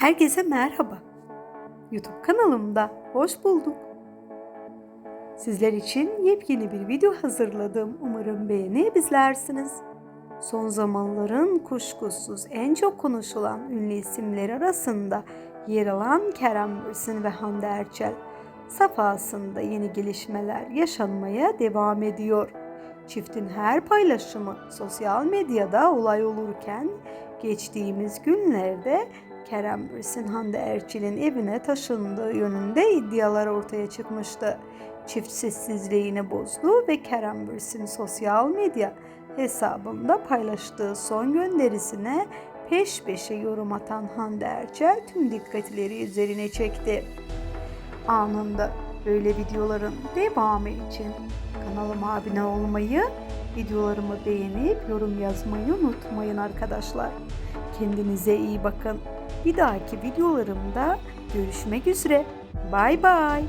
Herkese merhaba. YouTube kanalımda hoş bulduk. Sizler için yepyeni bir video hazırladım. Umarım beğenip izlersiniz. Son zamanların kuşkusuz en çok konuşulan ünlü isimler arasında yer alan Kerem Bürsin ve Hande Erçel safhasında yeni gelişmeler yaşanmaya devam ediyor. Çiftin her paylaşımı sosyal medyada olay olurken geçtiğimiz günlerde Kerem Bürsin Hande Erçel'in evine taşındığı yönünde iddialar ortaya çıkmıştı. Çift sessizliğini bozdu ve Kerem Bürsin sosyal medya hesabında paylaştığı son gönderisine peş peşe yorum atan Hande Erçel tüm dikkatleri üzerine çekti. Anında böyle videoların devamı için kanalıma abone olmayı, videolarımı beğenip yorum yazmayı unutmayın arkadaşlar. Kendinize iyi bakın. Bir dahaki videolarımda görüşmek üzere. Bay bay.